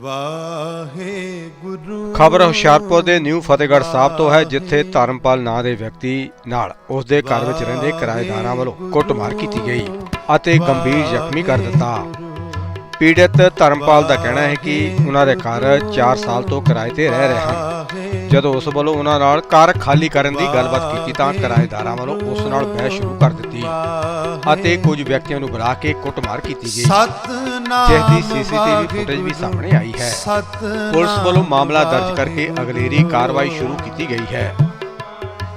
ਵਾਹਿਗੁਰੂ। ਖਬਰ ਹੁਸ਼ਿਆਰਪੁਰ ਦੇ ਨਿਊ ਫਤਿਹਗੜ੍ਹ ਸਾਹਿਬ ਤੋਂ ਹੈ ਜਿੱਥੇ ਧਰਮਪਾਲ ਨਾਂ ਦੇ ਵਿਅਕਤੀ ਨਾਲ ਉਸ ਦੇ ਘਰ ਵਿੱਚ ਰਹਿੰਦੇ ਕਿਰਾਏਦਾਰਾਂ ਵੱਲੋਂ ਕੁੱਟਮਾਰ ਕੀਤੀ ਗਈ ਅਤੇ ਗੰਭੀਰ ਜ਼ਖਮੀ ਕਰ ਦਿੱਤਾ। ਪੀੜਤ ਧਰਮਪਾਲ ਦਾ ਕਹਿਣਾ ਹੈ ਕਿ ਉਹਨਾਂ ਦੇ ਘਰ 4 ਸਾਲ ਤੋਂ ਕਿਰਾਏ ਤੇ ਰਹਿ ਰਹੇ ਹਨ। ਜਦੋਂ ਉਸ ਵੱਲੋਂ ਉਹਨਾਂ ਨਾਲ ਘਰ ਖਾਲੀ ਕਰਨ ਦੀ ਗੱਲਬਾਤ ਕੀਤੀ ਤਾਂ ਕਿਰਾਏਦਾਰਾਂ ਵੱਲੋਂ ਉਸ ਨਾਲ ਬਹਿਸ ਸ਼ੁਰੂ ਕਰ ਦਿੱਤੀ ਅਤੇ ਕੁਝ ਵਿਅਕਤੀਆਂ ਨੂੰ ਬੁਲਾ ਕੇ ਕੁੱਟਮਾਰ ਕੀਤੀ ਗਈ। ਜਿਸ ਦੀ ਸੀਸੀਟੀਵੀ ਫੁਟੇਜ ਵੀ ਸਾਹਮਣੇ ਆਈ ਹੈ। ਪੁਲਿਸ ਵੱਲੋਂ ਮਾਮਲਾ ਦਰਜ ਕਰਕੇ ਅਗਲੇਰੀ ਕਾਰਵਾਈ ਸ਼ੁਰੂ ਕੀਤੀ ਗਈ ਹੈ।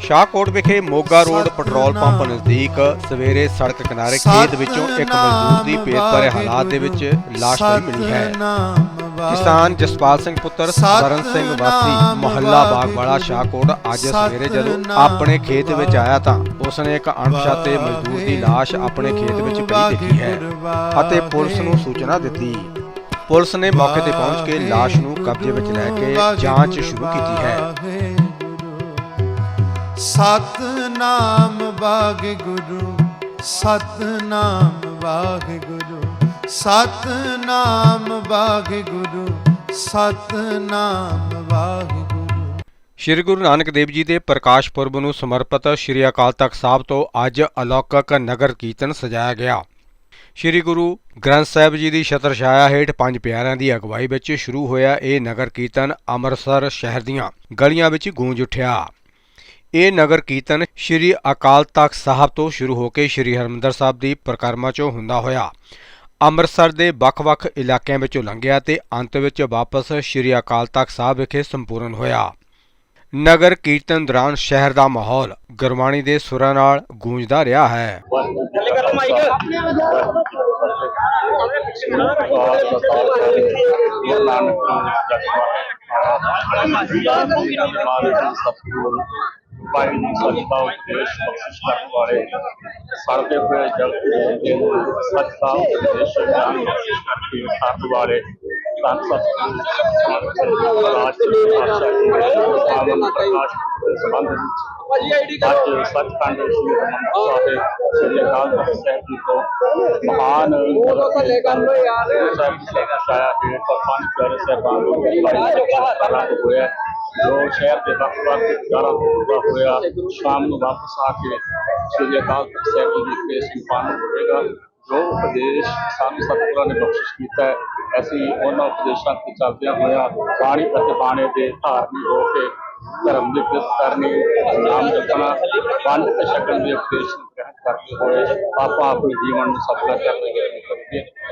ਸ਼ਾਹਕੋਟ ਵਿਖੇ ਮੋਗਾ ਰੋਡ ਪੈਟਰੋਲ ਪੰਪ ਨਜ਼ਦੀਕ ਸਵੇਰੇ ਸੜਕ ਕਿਨਾਰੇ ਖੇਤ ਵਿੱਚੋਂ ਇੱਕ ਮਜ਼ਦੂਰ ਦੀ ਪੇਟ ਭਰੇ ਹਾਲਾਤ ਦੇ ਵਿੱਚ ਲਾਸ਼ ਮਿਲੀ ਹੈ। ਕਿਸਾਨ ਜਸਪਾਲ ਸਿੰਘ ਪੁੱਤਰ ਸਵਰਨ ਸਿੰਘ ਵਾਸੀ ਮੁਹੱਲਾ ਬਾਗਵਾਲਾ ਸ਼ਾਹਕੋਟ ਅੱਜ ਸਵੇਰੇ ਜਦੋਂ ਆਪਣੇ ਖੇਤ ਵਿੱਚ ਆਇਆ ਤਾਂ ਉਸਨੇ ਇੱਕ ਅਣਪਛਾਤੇ ਮਜ਼ਦੂਰ ਦੀ ਲਾਸ਼ ਆਪਣੇ ਖੇਤ ਵਿੱਚ ਪਈ ਦੇਖੀ ਹੈ ਅਤੇ ਪੁਲਿਸ ਨੂੰ ਸੂਚਨਾ ਦਿੱਤੀ। ਪੁਲਿਸ ਨੇ ਮੌਕੇ ਤੇ ਪਹੁੰਚ ਕੇ ਲਾਸ਼ ਨੂੰ ਕਬਜ਼ੇ ਵਿੱਚ ਲੈ ਕੇ ਜਾਂਚ ਸ਼ੁਰੂ ਕੀਤੀ ਹੈ। ਸਤਨਾਮ ਵਾਹਿਗੁਰੂ ਸਤਨਾਮ ਵਾਹਿਗੁਰੂ ਸਤਨਾਮ ਵਾਹਿਗੁਰੂ ਸਤਨਾਮ ਵਾਹਿਗੁਰੂ। ਸ਼੍ਰੀ ਗੁਰੂ ਨਾਨਕ ਦੇਵ ਜੀ ਦੇ ਪ੍ਰਕਾਸ਼ ਪੁਰਬ ਨੂੰ ਸਮਰਪਿਤ ਸ਼੍ਰੀ ਅਕਾਲ ਤਖਤ ਸਾਹਿਬ ਤੋਂ ਅੱਜ ਅਲੌਕਿਕ ਨਗਰ ਕੀਰਤਨ ਸਜਾਇਆ ਗਿਆ। ਸ਼੍ਰੀ ਗੁਰੂ ਗ੍ਰੰਥ ਸਾਹਿਬ ਜੀ ਦੀ ਛਤਰ ਛਾਇਆ ਹੇਠ ਪੰਜ ਪਿਆਰਿਆਂ ਦੀ ਅਗਵਾਈ ਵਿੱਚ ਸ਼ੁਰੂ ਹੋਇਆ ਇਹ ਨਗਰ ਕੀਰਤਨ ਅੰਮ੍ਰਿਤਸਰ ਸ਼ਹਿਰ ਦੀਆਂ ਗਲੀਆਂ ਵਿੱਚ ਗੂੰਜ ਉੱਠਿਆ। ਇਹ ਨਗਰ ਕੀਰਤਨ ਸ਼੍ਰੀ ਅਕਾਲ ਤਖਤ ਸਾਹਿਬ ਤੋਂ ਸ਼ੁਰੂ ਹੋ ਕੇ ਸ਼੍ਰੀ ਹਰਿਮੰਦਰ ਸਾਹਿਬ ਦੀ ਪ੍ਰਕਰਮਾ ਚੋਂ ਹੁੰਦਾ ਹੋਇਆ। ਅੰਮ੍ਰਿਤਸਰ ਦੇ ਵੱਖ-ਵੱਖ ਇਲਾਕਿਆਂ ਵਿੱਚੋਂ ਲੰਘਿਆ ਤੇ ਅੰਤ ਵਿੱਚ ਵਾਪਸ ਸ਼੍ਰੀ ਅਕਾਲ ਤਖਤ ਸਾਹਿਬ ਵਿਖੇ ਸੰਪੂਰਨ ਹੋਇਆ। ਨਗਰ ਕੀਰਤਨ ਦੌਰਾਨ ਸ਼ਹਿਰ ਦਾ ਮਾਹੌਲ ਗੁਰਬਾਣੀ ਦੇ ਸੁਰਾਂ ਨਾਲ ਗੂੰਜਦਾ ਰਿਹਾ ਹੈ। ਪਾਈ ਨੂੰ ਸੱਚਤਾ ਉਪਦੇਸ਼ ਬਖਸ਼ਿਸ਼ ਕਰਨ ਵਾਲੇ सड़के पे जब स्वच्छ का उद्देश्य अभियान कोशिश करती है साथ वाले प्रकाश संबंध आज सच कांग्रेस को महान साहब है ਜੋ ਸ਼ਹਿਰ ਦੇ ਵੱਖ ਵੱਖ ਜਗ੍ਹਾਵਾਂ ਤੋਂ ਪੂਰਾ ਹੋਇਆ ਸ਼ਾਮ ਨੂੰ ਵਾਪਸ ਆ ਕੇ ਸ੍ਰੀ ਅਕਾਲ ਤਖਤ ਸਾਹਿਬ ਜੀ ਵਿਖੇ ਸੰਪੰਨ ਹੋਵੇਗਾ। ਜੋ ਉਪਦੇਸ਼ ਸਾਨੂੰ ਸਤਿਗੁਰਾਂ ਨੇ ਬਖਸ਼ਿਸ਼ ਕੀਤਾ ਹੈ, ਅਸੀਂ ਉਹਨਾਂ ਉਪਦੇਸ਼ਾਂ ਤੇ ਚੱਲਦਿਆਂ ਹੋਇਆ ਬਾਣੀ ਅਤੇ ਬਾਣੇ ਦੇ ਧਾਰਨੀ ਹੋ ਕੇ ਧਰਮ ਦੀ ਕਿਰਤ ਕਰਨੀ, ਨਾਮ ਜਪਣਾ, ਵੰਡ ਤੇ ਛਕਣ ਦੇ ਉਪਦੇਸ਼ ਨੂੰ ਗ੍ਰਹਿਣ ਕਰਦੇ ਹੋਏ ਆਪਾਂ ਆਪਣੇ ਜੀਵਨ ਨੂੰ ਸਫਲ ਕਰਨ ਦੀ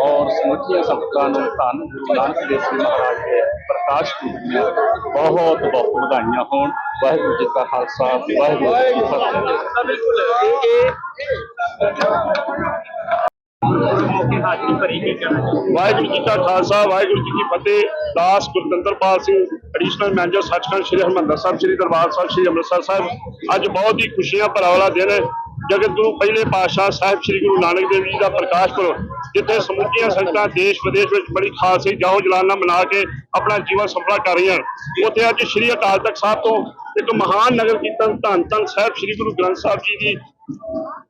ਔਰ ਸਮੁੱਚੀਆਂ ਸੰਗਤਾਂ ਨੂੰ ਧੰਨ ਗੁਰੂ ਨਾਨਕ ਦੇਵ ਜੀ ਮਹਾਰਾਜ ਦੇ ਪ੍ਰਕਾਸ਼ ਪੁਰਬ ਦੀਆਂ ਬਹੁਤ ਬਹੁਤ ਵਧਾਈਆਂ ਹੋਣ। ਵਾਹਿਗੁਰੂ ਜੀ ਕਾ ਖਾਲਸਾ, ਵਾਹਿਗੁਰੂ ਜੀ ਕੀ ਫਤਿਹ। ਵਾਹਿਗੁਰੂ ਜੀ ਕਾ ਖਾਲਸਾ, ਵਾਹਿਗੁਰੂ ਜੀ ਕੀ ਫਤਿਹ। ਦਾਸ ਗੁਰਦੰਦਰਪਾਲ ਸਿੰਘ ਐਡੀਸ਼ਨਲ ਮੈਨੇਜਰ ਸੱਚਖੰਡ ਸ੍ਰੀ ਹਰਿਮੰਦਰ ਸਾਹਿਬ, ਸ੍ਰੀ ਦਰਬਾਰ ਸਾਹਿਬ, ਸ੍ਰੀ ਅੰਮ੍ਰਿਤਸਰ ਸਾਹਿਬ। ਅੱਜ ਬਹੁਤ ਹੀ ਖੁਸ਼ੀਆਂ ਭਰਾ ਵਾਲਾ ਦਿਨ ਹੈ। ਜਗਤ ਗੁਰੂ ਪਹਿਲੇ ਪਾਤਸ਼ਾਹ ਸਾਹਿਬ ਸ੍ਰੀ ਗੁਰੂ ਨਾਨਕ ਦੇਵ ਜੀ ਦਾ ਪ੍ਰਕਾਸ਼ ਪੁਰਬ ਜਿੱਥੇ ਸਮੁੱਚੀਆਂ ਸੰਗਤਾਂ ਦੇਸ਼ ਵਿਦੇਸ਼ ਵਿੱਚ ਬੜੀ ਖਾਲਸੇ ਜਾਹੋ ਜਲਾਨਾ ਮਨਾ ਕੇ ਆਪਣਾ ਜੀਵਨ ਸਫਲਾ ਕਰ ਰਹੀਆਂ ਹਨ। ਉੱਥੇ ਅੱਜ ਸ੍ਰੀ ਅਕਾਲ ਤਖਤ ਸਾਹਿਬ ਤੋਂ ਇੱਕ ਮਹਾਨ ਨਗਰ ਕੀਰਤਨ ਧੰਨ ਧੰਨ ਸਾਹਿਬ ਸ੍ਰੀ ਗੁਰੂ ਗ੍ਰੰਥ ਸਾਹਿਬ ਜੀ ਦੀ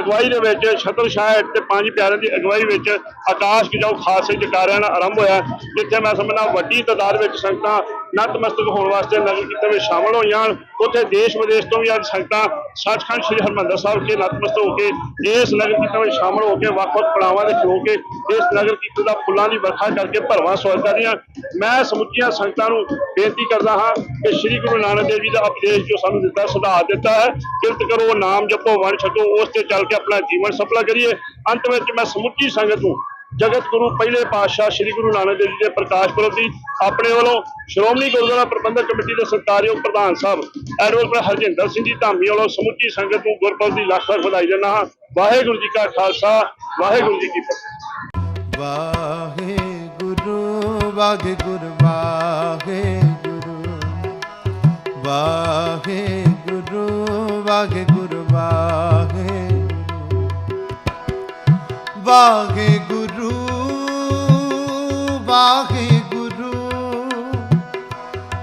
ਅਗਵਾਈ ਦੇ ਵਿੱਚ ਛਤਰ ਸ਼ਾਹ ਤੇ ਪੰਜ ਪਿਆਰਿਆਂ ਦੀ ਅਗਵਾਈ ਵਿੱਚ ਆਕਾਸ਼ ਗਿਜਾਓ ਖਾਲਸੇ ਜਕਾਰਿਆਂ ਨਾਲ ਆਰੰਭ ਹੋਇਆ, ਜਿੱਥੇ ਮੈਂ ਸਮਝਣਾ ਵੱਡੀ ਤਾਦਾਦ ਵਿੱਚ ਸੰਗਤਾਂ ਨਤਮਸਤਕ ਹੋਣ ਵਾਸਤੇ ਨਗਰ ਕੀਰਤਨ ਵਿੱਚ ਸ਼ਾਮਲ ਹੋਈਆਂ ਹਨ। ਉੱਥੇ ਦੇਸ਼ ਵਿਦੇਸ਼ ਤੋਂ ਵੀ ਅੱਜ ਸੰਗਤਾਂ, ਸੱਚਖੰਡ ਸ੍ਰੀ ਹਰਿਮੰਦਰ ਸਾਹਿਬ ਕੇ ਨਤਮਸਤਕ ਹੋ ਕੇ, ਇਸ ਨਗਰ ਕੀਰਤਨ ਵਿੱਚ ਸ਼ਾਮਲ ਹੋ ਕੇ, ਵੱਖ-ਵੱਖ ਪੜਾਵਾਂ ਦੇ ਖਲੋ ਕੇ, ਇਸ ਨਗਰ ਕੀਰਤਨ ਦਾ ਫੁੱਲਾਂ ਦੀ ਵਰਖਾ ਕਰਕੇ ਭਰਵਾਂ ਸਵਾਗਤ ਕਰ ਰਹੀਆਂ ਮੈਂ ਸਮੁੱਚੀਆਂ ਸੰਗਤਾਂ ਨੂੰ ਬੇਨਤੀ ਕਰਦਾ ਹਾਂ ਕਿ ਸ੍ਰੀ ਗੁਰੂ ਨਾਨਕ ਦੇਵ ਜੀ ਦਾ ਉਪਦੇਸ਼ ਜੋ ਸਾਨੂੰ ਦਿੱਤਾ, ਸੁਧਾਰ ਦਿੱਤਾ ਹੈ। ਕਿਰਤ ਕਰੋ, ਨਾਮ ਜਪੋ, ਵੰਡ ਛਕੋ, ਉਸ ਤੇ ਚੱਲ ਕੇ ਆਪਣਾ ਜੀਵਨ ਸਫਲਾ ਕਰੀਏ। ਅੰਤ ਵਿੱਚ ਮੈਂ ਸਮੁੱਚੀ ਸੰਗਤ ਨੂੰ ਜਗਤ ਗੁਰੂ ਪਹਿਲੇ ਪਾਤਸ਼ਾਹ ਸ੍ਰੀ ਗੁਰੂ ਨਾਨਕ ਦੇਵ ਜੀ ਦੇ ਪ੍ਰਕਾਸ਼ ਪੁਰਬ ਦੀ ਆਪਣੇ ਵੱਲੋਂ ਸ਼੍ਰੋਮਣੀ ਗੁਰਦੁਆਰਾ ਪ੍ਰਬੰਧਕ ਕਮੇਟੀ ਦੇ ਸਤਿਕਾਰਯੋਗ ਪ੍ਰਧਾਨ ਸਾਹਿਬ ਐਡਵੋਕੇਟ ਹਰਜਿੰਦਰ ਸਿੰਘ ਜੀ, ਧਾਮੀ ਵੱਲੋਂ ਸਮੁੱਚੀ ਸੰਗਤ ਨੂੰ ਗੁਰਪੁਰਬ ਦੀ ਲੱਖ ਲੱਖ ਵਧਾਈ ਦਿੰਦਾ ਹਾਂ। ਵਾਹਿਗੁਰੂ ਜੀ ਕਾ ਖਾਲਸਾ, ਵਾਹਿਗੁਰੂ ਜੀ ਕੀ ਫਤਿਹ। ਵਾਹਿਗੁਰੂ ਵਾਹਿਗੁਰੂ ਵਾਹਿਗੁਰੂ। ਵਾਹਿਗੁਰੂ ਵਾਹਿਗੁਰੂ ਵਾਹਿਗੁਰੂ। ਵਾਹਿਗੁਰੂ